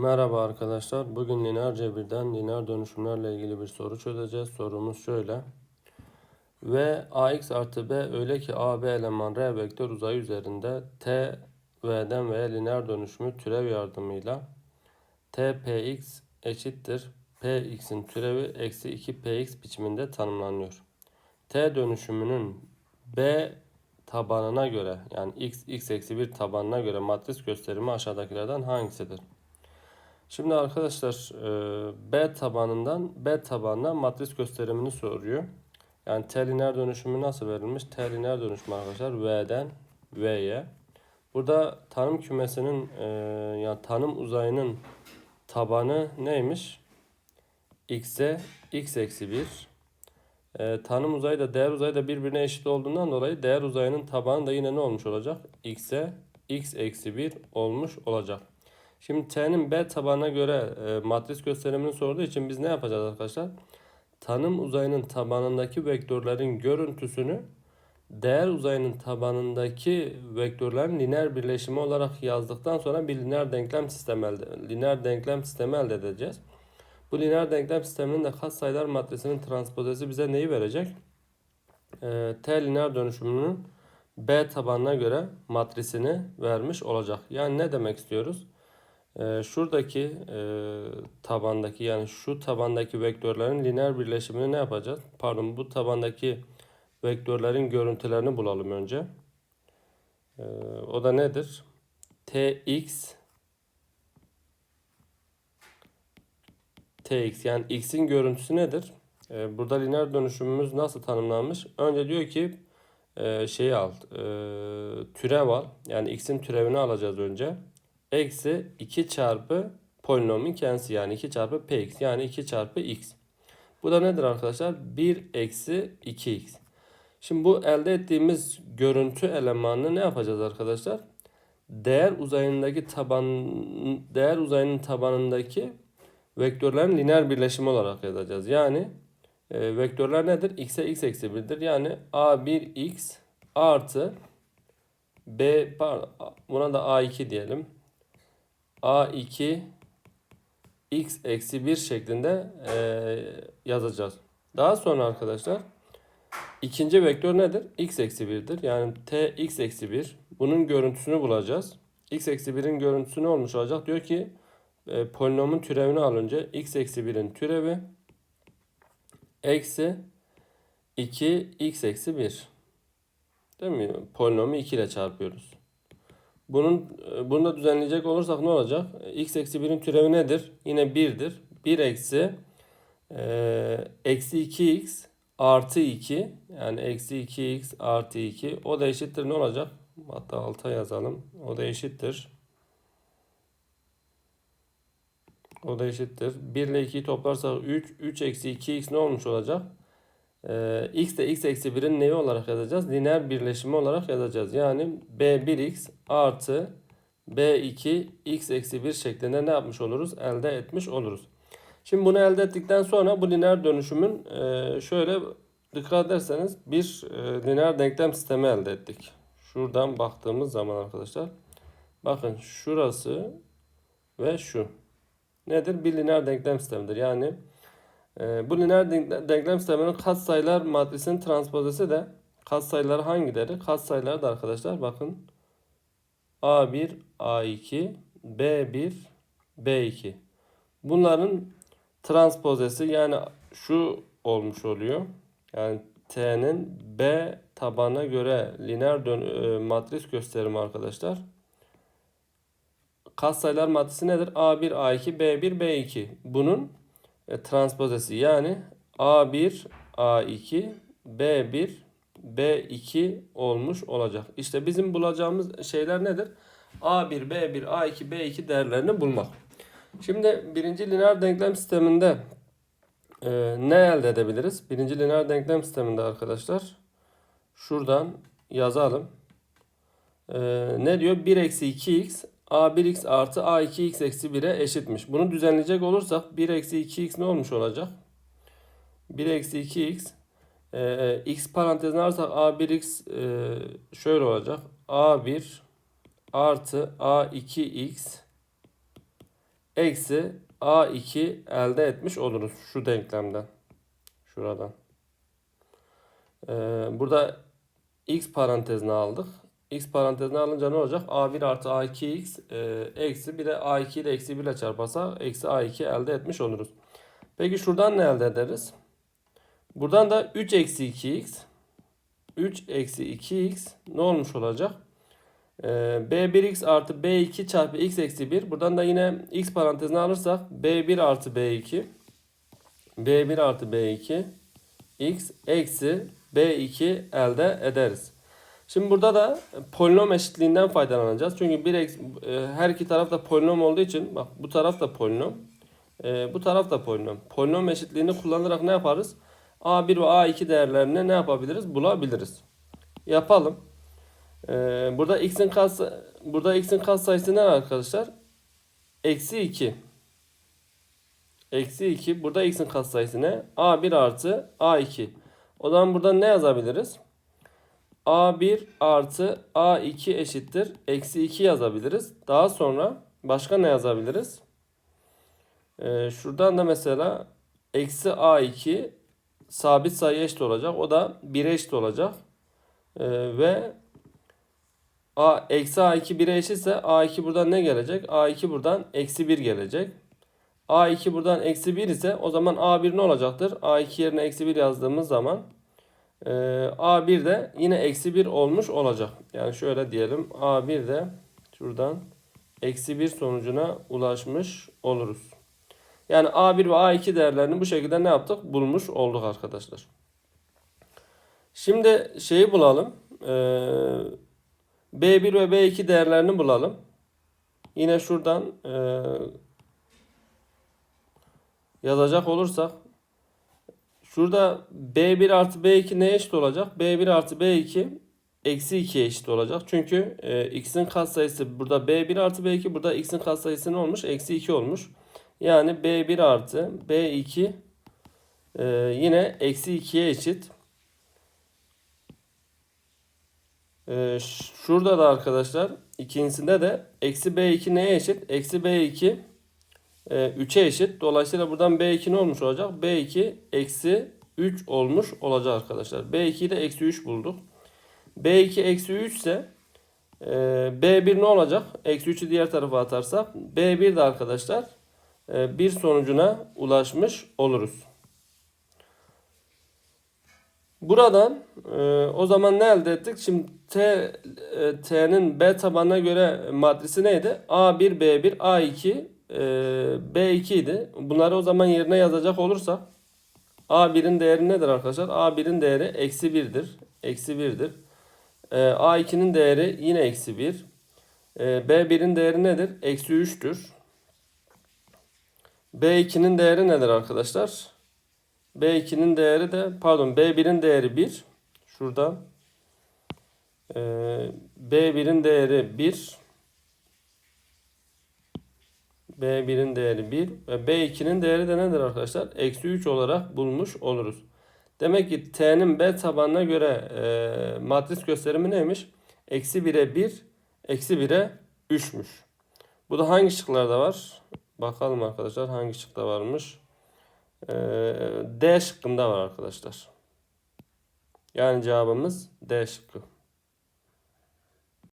Merhaba arkadaşlar. Bugün lineer cebirden lineer dönüşümlerle ilgili bir soru çözeceğiz. Sorumuz şöyle. V ax artı b öyle ki a b eleman r vektör uzayı üzerinde t v'den v'ye lineer dönüşümü türev yardımıyla t px eşittir px'in türevi eksi 2 px biçiminde tanımlanıyor. T dönüşümünün b tabanına göre yani x x eksi 1 tabanına göre matris gösterimi aşağıdakilerden hangisidir? Şimdi arkadaşlar e, B tabanından B tabanına matris gösterimini soruyor. Yani T dönüşümü nasıl verilmiş? T lineer dönüşümü arkadaşlar V'den V'ye. Burada tanım kümesinin e, yani tanım uzayının tabanı neymiş? X'e X eksi 1. E, tanım uzayı da değer uzayı da birbirine eşit olduğundan dolayı değer uzayının tabanı da yine ne olmuş olacak? X'e X eksi 1 olmuş olacak. Şimdi T'nin B tabanına göre e, matris gösterimini sorduğu için biz ne yapacağız arkadaşlar? Tanım uzayının tabanındaki vektörlerin görüntüsünü değer uzayının tabanındaki vektörlerin lineer birleşimi olarak yazdıktan sonra bir lineer denklem sistemi elde, lineer denklem sistemi elde edeceğiz. Bu lineer denklem sisteminin de katsayılar matrisinin transpozesi bize neyi verecek? E, T lineer dönüşümünün B tabanına göre matrisini vermiş olacak. Yani ne demek istiyoruz? Ee, şuradaki e, tabandaki yani şu tabandaki vektörlerin lineer birleşimini ne yapacağız? Pardon bu tabandaki vektörlerin görüntülerini bulalım önce. Ee, o da nedir? Tx Tx yani x'in görüntüsü nedir? Ee, burada lineer dönüşümümüz nasıl tanımlanmış? Önce diyor ki e, şeyi al, e, türev al. Yani x'in türevini alacağız önce eksi 2 çarpı polinomin kendisi yani 2 çarpı px yani 2 çarpı x. Bu da nedir arkadaşlar? 1 eksi 2x. Şimdi bu elde ettiğimiz görüntü elemanını ne yapacağız arkadaşlar? Değer uzayındaki taban değer uzayının tabanındaki vektörlerin lineer birleşimi olarak yazacağız. Yani e, vektörler nedir? x'e x eksi 1'dir. Yani a1x artı b pardon, buna da a2 diyelim. A2 x eksi 1 şeklinde e, yazacağız. Daha sonra arkadaşlar ikinci vektör nedir? x eksi 1'dir. Yani t x eksi 1. Bunun görüntüsünü bulacağız. x eksi 1'in görüntüsü ne olmuş olacak? Diyor ki e, polinomun türevini al önce. x eksi 1'in türevi eksi 2 x eksi 1. Değil mi? Polinomu 2 ile çarpıyoruz. Bunun bunu da düzenleyecek olursak ne olacak? x eksi 1'in türevi nedir? Yine 1'dir. 1 eksi e, eksi 2x artı 2 yani eksi 2x artı 2 o da eşittir ne olacak? Hatta alta yazalım. O da eşittir. O da eşittir. 1 ile 2'yi toplarsak 3. 3 eksi 2x ne olmuş olacak? Ee, x de x eksi 1'in neyi olarak yazacağız? Lineer birleşimi olarak yazacağız. Yani b1x artı b2 x eksi 1 şeklinde ne yapmış oluruz? Elde etmiş oluruz. Şimdi bunu elde ettikten sonra bu lineer dönüşümün e, şöyle dikkat ederseniz bir e, lineer denklem sistemi elde ettik. Şuradan baktığımız zaman arkadaşlar bakın şurası ve şu nedir? Bir lineer denklem sistemidir. Yani e, bu lineer denklem sisteminin katsayılar matrisinin transpozesi de katsayıları hangileri? Katsayıları da arkadaşlar bakın A1, A2, B1, B2. Bunların transpozesi yani şu olmuş oluyor. Yani T'nin B tabana göre lineer dön e, matris gösterimi arkadaşlar. Katsayılar matrisi nedir? A1, A2, B1, B2. Bunun e, transpozesi yani A1, A2, B1, B2 olmuş olacak. İşte bizim bulacağımız şeyler nedir? A1, B1, A2, B2 değerlerini bulmak. Şimdi birinci lineer denklem sisteminde e, ne elde edebiliriz? Birinci lineer denklem sisteminde arkadaşlar şuradan yazalım. E, ne diyor? 1 eksi 2x A1x artı A2x eksi 1'e eşitmiş. Bunu düzenleyecek olursak 1 eksi 2x ne olmuş olacak? 1 eksi 2x e, x parantezine alırsak A1x e, şöyle olacak. A1 artı A2x eksi A2 elde etmiş oluruz şu denklemden. Şuradan. Ee, burada x parantezine aldık. X parantezine alınca ne olacak? A1 artı A2x e, eksi bir de A2 ile eksi 1 ile çarparsak eksi A2 elde etmiş oluruz. Peki şuradan ne elde ederiz? Buradan da 3 eksi 2x 3 eksi 2x ne olmuş olacak? Ee, B1x artı B2 çarpı x eksi 1. Buradan da yine x parantezine alırsak B1 artı B2 B1 artı B2 x eksi B2 elde ederiz. Şimdi burada da polinom eşitliğinden faydalanacağız. Çünkü bir e, her iki taraf da polinom olduğu için bak bu taraf da polinom. e, bu taraf da polinom. Polinom eşitliğini kullanarak ne yaparız? A1 ve A2 değerlerini ne yapabiliriz? Bulabiliriz. Yapalım. E, burada x'in kat burada x'in katsayısı ne arkadaşlar? Eksi 2. Eksi 2. Burada x'in katsayısı ne? A1 artı A2. O zaman burada ne yazabiliriz? A1 artı A2 eşittir. Eksi 2 yazabiliriz. Daha sonra başka ne yazabiliriz? Ee, şuradan da mesela eksi A2 sabit sayı eşit olacak. O da 1'e eşit olacak. Ee, ve A, eksi A2 1'e eşitse A2 buradan ne gelecek? A2 buradan eksi 1 gelecek. A2 buradan eksi 1 ise o zaman A1 ne olacaktır? A2 yerine eksi 1 yazdığımız zaman e, A1 de yine eksi 1 olmuş olacak. Yani şöyle diyelim A1 de şuradan eksi 1 sonucuna ulaşmış oluruz. Yani A1 ve A2 değerlerini bu şekilde ne yaptık? Bulmuş olduk arkadaşlar. Şimdi şeyi bulalım. Ee, B1 ve B2 değerlerini bulalım. Yine şuradan e, yazacak olursak şurada B1 artı B2 neye eşit olacak? B1 artı B2 eksi 2'ye eşit olacak. Çünkü e, x'in katsayısı burada B1 artı B2 burada x'in katsayısı ne olmuş? Eksi 2 olmuş. Yani B1 artı B2 e, yine eksi 2'ye eşit. E, şurada da arkadaşlar ikincisinde de eksi B2 neye eşit? Eksi B2 e, 3'e eşit. Dolayısıyla buradan B2 ne olmuş olacak? B2 eksi 3 olmuş olacak arkadaşlar. B2'yi de eksi 3 bulduk. B2 eksi 3 ise e, B1 ne olacak? Eksi 3'ü diğer tarafa atarsak B1 de arkadaşlar e, bir sonucuna ulaşmış oluruz. Buradan e, o zaman ne elde ettik? Şimdi T e, T'nin B tabanına göre matrisi neydi? A1, B1, A2, e, B2 idi. Bunları o zaman yerine yazacak olursak A1'in değeri nedir arkadaşlar? A1'in değeri eksi 1'dir. Eksi 1'dir. E, A2'nin değeri yine eksi 1. E, B1'in değeri nedir? Eksi 3'tür. B2'nin değeri nedir arkadaşlar? B2'nin değeri de pardon B1'in değeri 1. Şurada. Ee, B1'in değeri 1. B1'in değeri 1 ve B2'nin değeri de nedir arkadaşlar? Eksi 3 olarak bulmuş oluruz. Demek ki T'nin B tabanına göre e, matris gösterimi neymiş? Eksi 1'e 1, eksi 1'e 3'müş. Bu da hangi şıklarda var? Bakalım arkadaşlar hangi şıkta varmış. Ee, D şıkkında var arkadaşlar. Yani cevabımız D şıkkı.